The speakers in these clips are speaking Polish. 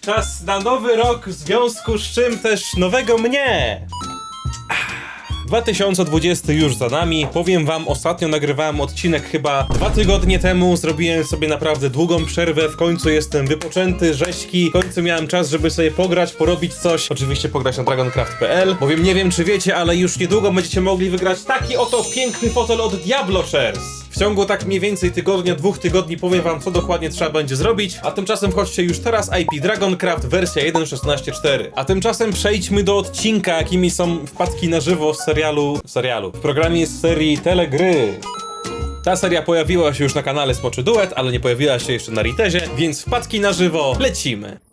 czas na nowy rok, w związku z czym też nowego mnie. 2020 już za nami. Powiem wam, ostatnio nagrywałem odcinek chyba dwa tygodnie temu. Zrobiłem sobie naprawdę długą przerwę. W końcu jestem wypoczęty, rzeźki. W końcu miałem czas, żeby sobie pograć, porobić coś. Oczywiście pograć na dragoncraft.pl. Bowiem nie wiem, czy wiecie, ale już niedługo będziecie mogli wygrać taki oto piękny fotel od Diablo Shares. W ciągu tak mniej więcej tygodnia, dwóch tygodni powiem wam, co dokładnie trzeba będzie zrobić. A tymczasem chodźcie już teraz IP Dragoncraft wersja 1.16.4. A tymczasem przejdźmy do odcinka, jakimi są wpadki na żywo w serialu. W serialu. W programie z serii Telegry. Ta seria pojawiła się już na kanale Smoczy Duet, ale nie pojawiła się jeszcze na Ritezie, więc wpadki na żywo, lecimy.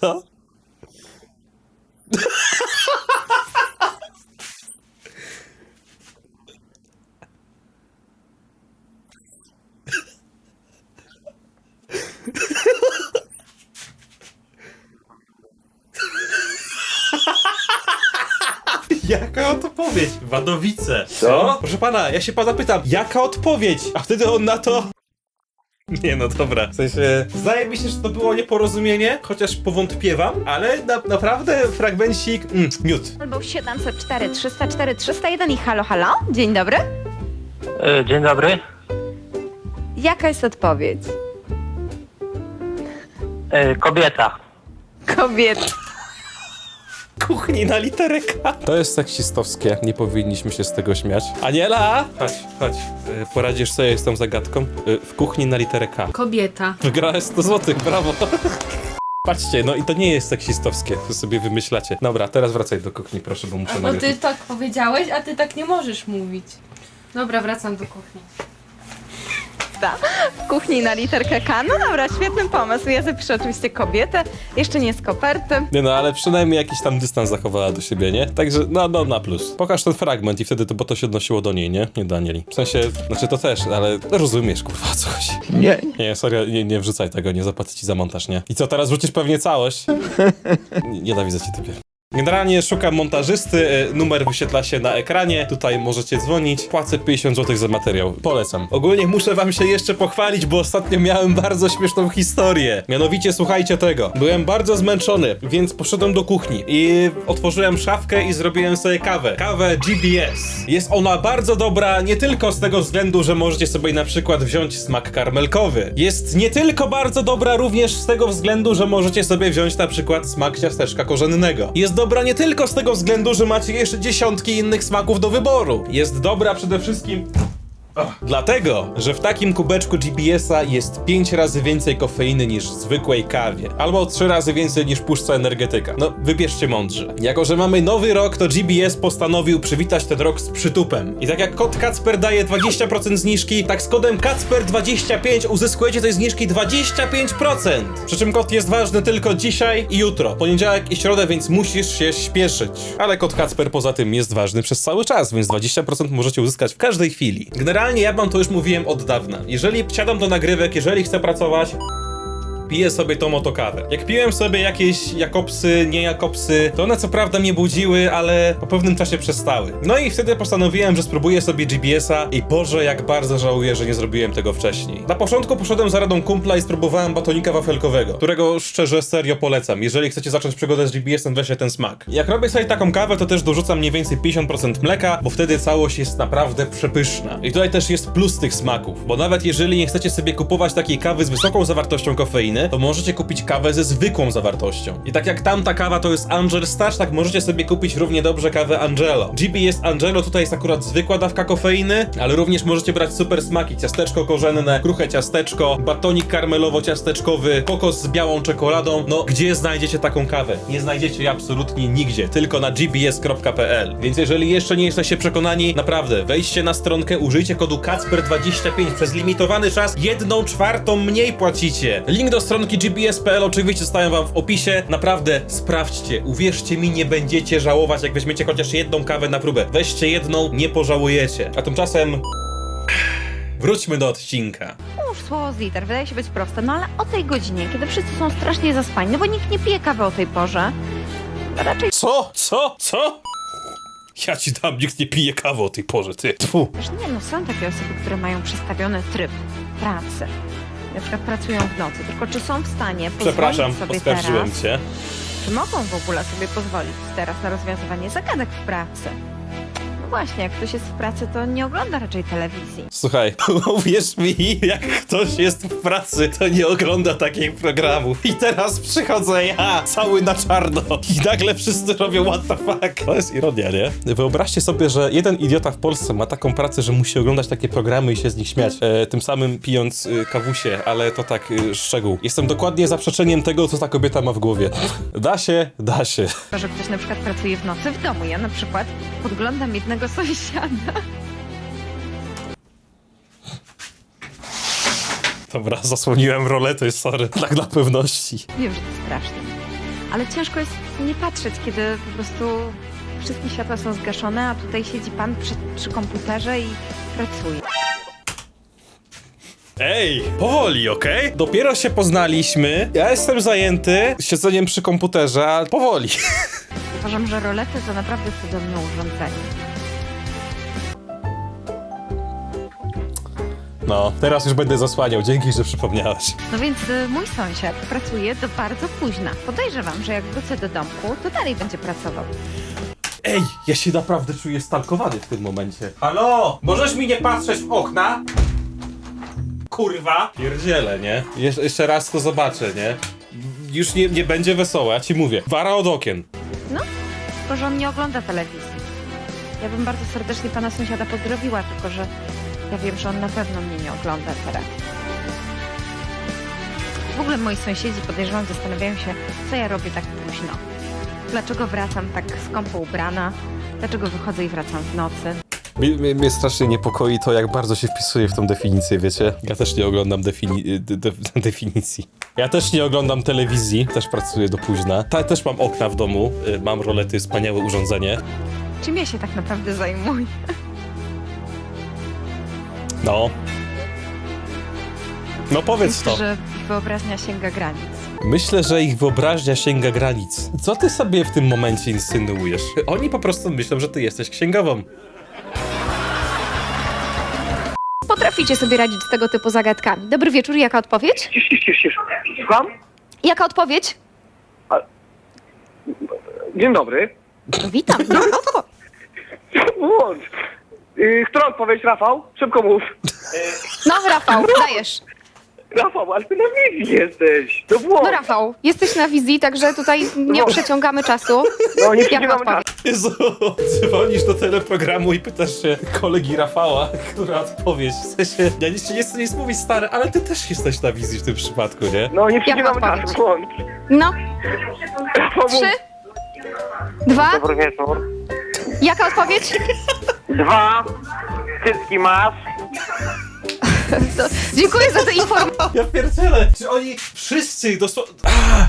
Co? Jaka odpowiedź? Wadowice. Co? Proszę pana, ja się pana pytam, jaka odpowiedź? A wtedy on na to... Nie no, dobra. W sensie, zdaje mi się, że to było nieporozumienie, chociaż powątpiewam, ale na, naprawdę fragmencik, mm, miód. Albo 704 304 301 i halo, halo? Dzień dobry. E, Dzień dobry. Jaka jest odpowiedź? E, Kobieta. Kobiet. Kuchni na literę K. To jest seksistowskie, nie powinniśmy się z tego śmiać. Aniela! Chodź, chodź. Y, Poradzisz sobie z tą zagadką? Y, W kuchni na literę K. Kobieta. Wygrałeś 100 zł, brawo. Patrzcie, no i to nie jest seksistowskie, to sobie wymyślacie. Dobra, teraz wracaj do kuchni, proszę, bo muszę nagrać. ty tak powiedziałeś, a ty tak nie możesz mówić. Dobra, wracam do kuchni. W kuchni na literkę K. No dobra, świetny pomysł. Ja zapiszę oczywiście kobietę. Jeszcze nie z koperty. Nie no, ale przynajmniej jakiś tam dystans zachowała do siebie, nie? Także, no, no, na plus. Pokaż ten fragment i wtedy to, bo to się odnosiło do niej, nie? Nie do Anieli. W sensie, znaczy to też, ale rozumiesz, kurwa, o co chodzi. Nie. Nie, serio, nie, nie wrzucaj tego, nie zapłacę ci za montaż, nie? I co, teraz wrzucisz pewnie całość? Nie- Nienawidzę cię typie. Generalnie szukam montażysty, e, numer wyświetla się na ekranie, tutaj możecie dzwonić, płacę 50 zł za materiał, polecam. Ogólnie muszę wam się jeszcze pochwalić, bo ostatnio miałem bardzo śmieszną historię. Mianowicie słuchajcie tego, byłem bardzo zmęczony, więc poszedłem do kuchni i otworzyłem szafkę i zrobiłem sobie kawę. Kawę GBS. Jest ona bardzo dobra nie tylko z tego względu, że możecie sobie na przykład wziąć smak karmelkowy. Jest nie tylko bardzo dobra również z tego względu, że możecie sobie wziąć na przykład smak ciasteczka korzennego. Jest dobra nie tylko z tego względu, że macie jeszcze dziesiątki innych smaków do wyboru. Jest dobra przede wszystkim Dlatego, że w takim kubeczku GPS-a jest 5 razy więcej kofeiny niż w zwykłej kawie, albo 3 razy więcej niż puszca energetyka. No, wybierzcie mądrze. Jako, że mamy nowy rok, to GPS postanowił przywitać ten rok z przytupem. I tak jak kod Kacper daje 20% zniżki, tak z kodem Kacper25 uzyskujecie tej zniżki 25%. Przy czym kod jest ważny tylko dzisiaj i jutro, poniedziałek i środę, więc musisz się śpieszyć. Ale kod Kacper poza tym jest ważny przez cały czas, więc 20% możecie uzyskać w każdej chwili. Generalnie ja wam to już mówiłem od dawna. Jeżeli siadam do nagrywek, jeżeli chcę pracować, piję sobie tą oto kawę. Jak piłem sobie jakieś Jakobsy, nie Jakobsy, to one co prawda mnie budziły, ale po pewnym czasie przestały. No i wtedy postanowiłem, że spróbuję sobie GBS-a i Boże, jak bardzo żałuję, że nie zrobiłem tego wcześniej. Na początku poszedłem za radą kumpla i spróbowałem batonika wafelkowego, którego szczerze serio polecam. Jeżeli chcecie zacząć przygodę z GBS-em, weźcie ten smak. Jak robię sobie taką kawę, to też dorzucam mniej więcej 50% mleka, bo wtedy całość jest naprawdę przepyszna. I tutaj też jest plus tych smaków, bo nawet jeżeli nie chcecie sobie kupować takiej kawy z wysoką zawartością kofeiny, to możecie kupić kawę ze zwykłą zawartością. I tak jak tamta kawa to jest Angel Stash, tak możecie sobie kupić równie dobrze kawę Angelo. GBS Angelo tutaj jest akurat zwykła dawka kofeiny, ale również możecie brać super smaki, ciasteczko korzenne, kruche ciasteczko, batonik karmelowo-ciasteczkowy, kokos z białą czekoladą. No, gdzie znajdziecie taką kawę? Nie znajdziecie jej absolutnie nigdzie, tylko na gbs.pl. Więc jeżeli jeszcze nie jesteście przekonani, naprawdę, wejdźcie na stronkę, użyjcie kodu KACPER25 przez limitowany czas, jedną czwartą mniej płacicie. Link do stronki gbs.pl oczywiście zostają wam w opisie. Naprawdę sprawdźcie, uwierzcie mi, nie będziecie żałować, jak weźmiecie chociaż jedną kawę na próbę. Weźcie jedną, nie pożałujecie. A tymczasem... Wróćmy do odcinka. Mórz słowo z liter, wydaje się być proste, no ale o tej godzinie, kiedy wszyscy są strasznie zaspani, no bo nikt nie pije kawy o tej porze, raczej Co? Co? Co? Ja ci dam, nikt nie pije kawy o tej porze, ty. Tfu. Wiesz, nie no, są takie osoby, które mają przestawiony tryb pracy. Na przykład pracują w nocy, tylko czy są w stanie pozwolić Przepraszam, sobie oskarżyłem teraz, cię. czy mogą w ogóle sobie pozwolić teraz na rozwiązywanie zagadek w pracy? Właśnie, jak ktoś jest w pracy, to nie ogląda raczej telewizji. Słuchaj, uwierz mi, jak ktoś jest w pracy, to nie ogląda takich programów. I teraz przychodzę ja, cały na czarno. I nagle wszyscy robią what the fuck. To jest ironia, nie? Wyobraźcie sobie, że jeden idiota w Polsce ma taką pracę, że musi oglądać takie programy i się z nich śmiać. E, tym samym pijąc y, kawusie, ale to tak y, szczegół. Jestem dokładnie zaprzeczeniem tego, co ta kobieta ma w głowie. Da się, da się. To, że ktoś na przykład pracuje w nocy w domu. Ja na przykład podglądam jednego sąsiada. Dobra, zasłoniłem rolety, sorry. Tak dla pewności. Wiem, że to straszne. Ale ciężko jest nie patrzeć, kiedy po prostu wszystkie światła są zgaszone, a tutaj siedzi pan przy, przy komputerze i pracuje. Ej, powoli, okej? Dopiero się poznaliśmy. Ja jestem zajęty siedzeniem przy komputerze, a powoli. Uważam, że rolety to naprawdę cudowne urządzenie. No, teraz już będę zasłaniał. Dzięki, że przypomniałeś. No więc y, mój sąsiad pracuje do bardzo późna. Podejrzewam, że jak wrócę do domku, to dalej będzie pracował. Ej, ja się naprawdę czuję stalkowany w tym momencie. Halo? Możesz mi nie patrzeć w okna? Kurwa. Pierdziele, nie? Jesz jeszcze raz to zobaczę, nie? Już nie, nie będzie wesoło, ja ci mówię. Wara od okien. No, tylko że on nie ogląda telewizji. Ja bym bardzo serdecznie pana sąsiada pozdrowiła, tylko że ja wiem, że on na pewno mnie nie ogląda teraz. W ogóle moi sąsiedzi podejrzewam, zastanawiają się, co ja robię tak późno. Dlaczego wracam tak skąpo ubrana? Dlaczego wychodzę i wracam w nocy? Mnie, mnie, mnie strasznie niepokoi to, jak bardzo się wpisuje w tą definicję, wiecie? Ja też nie oglądam defini de, de, definicji. Ja też nie oglądam telewizji, też pracuję do późna. Ta, też mam okna w domu, y, mam rolety, wspaniałe urządzenie. Czym ja się tak naprawdę zajmuję? No. No powiedz to. Że wyobraźnia sięga granic. Myślę, że ich wyobraźnia sięga granic. Co ty sobie w tym momencie insynuujesz? Oni po prostu myślą, że ty jesteś księgową. Potraficie sobie radzić z tego typu zagadkami. Dobry wieczór, jaka odpowiedź? Cisz, cisz, cisz, cisz. Słucham? Jaka odpowiedź? Dzień dobry. No, witam. Jaka odpowiedź? Włącz. Yy, która odpowiedź, Rafał? Szybko mów. No, Rafał, dajesz. Rafał, ale ty na wizji jesteś. To włącz. No, Rafał, jesteś na wizji, także tutaj nie No. przeciągamy czasu. No, nie Jaka przycinamy odpowiedź? czasu. Jezu, dzwonisz do teleprogramu i pytasz się kolegi Rafała, która odpowiedź. W sensie, ja jeszcze nie chcę nic mówić stary, ale ty też jesteś na wizji w tym przypadku, nie? No, nie Jaka przycinamy odpowiedź? czasu. Włącz. No, Rafał, mów. trzy, dwa, Dobry wieczór. jaka odpowiedź? Dwa. Cycki masz. To, dziękuję za tę informację. Ja pierdzielę, czy oni wszyscy dosłownie...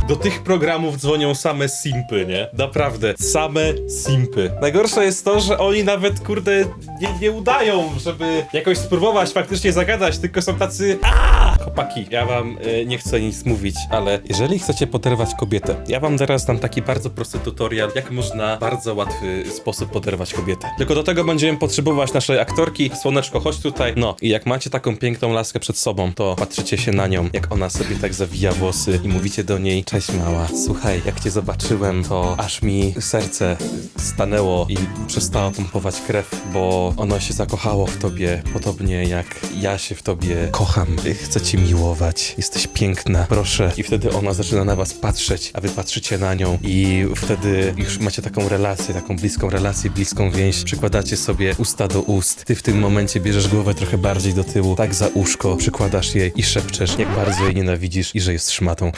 Do tych programów dzwonią same simpy, nie? Naprawdę, same simpy. Najgorsze jest to, że oni nawet, kurde, nie, nie udają, żeby jakoś spróbować faktycznie zagadać, tylko są tacy... Aaa! Chłopaki, ja wam y, nie chcę nic mówić, ale jeżeli chcecie poderwać kobietę, ja wam zaraz dam taki bardzo prosty tutorial, jak można w bardzo łatwy sposób poderwać kobietę. Tylko do tego będziemy potrzebować naszej aktorki. Słoneczko, chodź tutaj. No, i jak macie taką piękną laskę przed sobą, to patrzycie się na nią, jak ona sobie tak zawija włosy i mówicie do niej, cześć mała, słuchaj, jak cię zobaczyłem, to aż mi serce stanęło i przestało pompować krew, bo ono się zakochało w tobie, podobnie jak ja się w tobie kocham. Chcę cię miłować, jesteś piękna, proszę. I wtedy ona zaczyna na was patrzeć, a wy patrzycie na nią i wtedy już macie taką relację, taką bliską relację, bliską więź. Przykładacie sobie usta do ust. Ty w tym momencie bierzesz głowę trochę bardziej do tyłu, tak za uszko, przykładasz jej i szepczesz, jak bardzo jej nienawidzisz i że jest szmatą.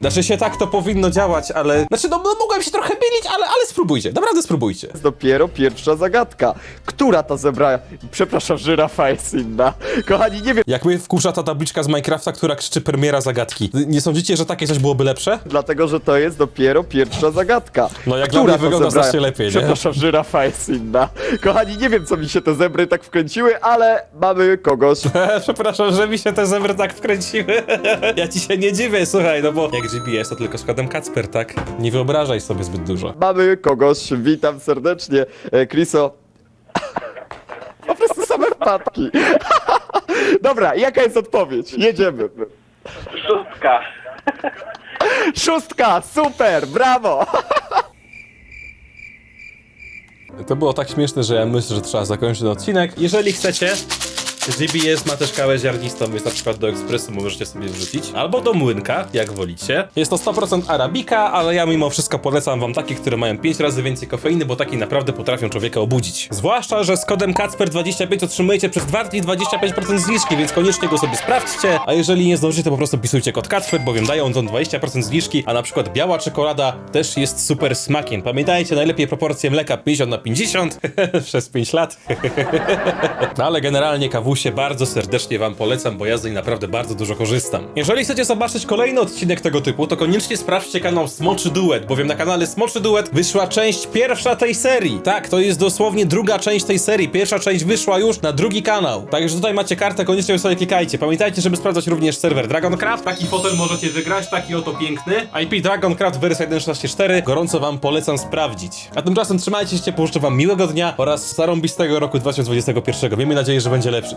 Znaczy się tak to powinno działać, ale... Znaczy no, no mogłem się trochę mylić, ale, ale spróbujcie, naprawdę spróbujcie. jest dopiero pierwsza zagadka. Która ta zebra, przepraszam, żyrafa jest inna? Kochani, nie wiem, Jak mnie wkurza ta tablica babiczka z Minecrafta, która krzyczy premiera zagadki. Nie sądzicie, że takie coś byłoby lepsze? Dlatego, że to jest dopiero pierwsza zagadka. No, jak dla mnie wygląda znacznie lepiej, nie? Przepraszam, żyrafa jest inna. Kochani, nie wiem, co mi się te zebry tak wkręciły, ale mamy kogoś. Przepraszam, że mi się te zebry tak wkręciły. ja ci się nie dziwię, słuchaj, no bo jak GBS to tylko składem Kacper, tak? Nie wyobrażaj sobie zbyt dużo. Mamy kogoś, witam serdecznie. E, Chriso. Po prostu same wpadki. Dobra, jaka jest odpowiedź? Jedziemy. Szóstka. Szóstka, super, brawo! To było tak śmieszne, że ja myślę, że trzeba zakończyć ten odcinek. Jeżeli chcecie, GBS ma też kawę ziarnistą, więc na przykład do ekspresu możecie sobie wrzucić. Albo do młynka, jak wolicie. Jest to 100% arabika, ale ja mimo wszystko polecam wam takie, które mają 5 razy więcej kofeiny, bo takie naprawdę potrafią człowieka obudzić. Zwłaszcza, że z kodem KACPER25 otrzymujecie przez 2 dni 25% zniżki, więc koniecznie go sobie sprawdźcie. A jeżeli nie zdążycie, to po prostu wpisujcie kod KACPER, bowiem dają on 20% zniżki, a na przykład biała czekolada też jest super smakiem. Pamiętajcie, najlepiej proporcje mleka 50 na 50 przez 5 lat. No ale generalnie kawusie bardzo serdecznie wam polecam, bo ja z niej naprawdę bardzo dużo korzystam. Jeżeli chcecie zobaczyć kolejny odcinek tego typu, to koniecznie sprawdźcie kanał Smoczy Duet, bowiem na kanale Smoczy Duet wyszła część pierwsza tej serii. Tak, to jest dosłownie druga część tej serii. Pierwsza część wyszła już na drugi kanał. Także tutaj macie kartę, koniecznie sobie klikajcie. Pamiętajcie, żeby sprawdzać również serwer Dragoncraft. Taki fotel możecie wygrać, taki oto piękny. IP Dragoncraft wersja 1.16.4. Gorąco wam polecam sprawdzić. A tymczasem trzymajcie się ciepło, życzę wam miłego dnia oraz zarąbistego roku 2021. Miejmy nadzieję, że będzie lepszy.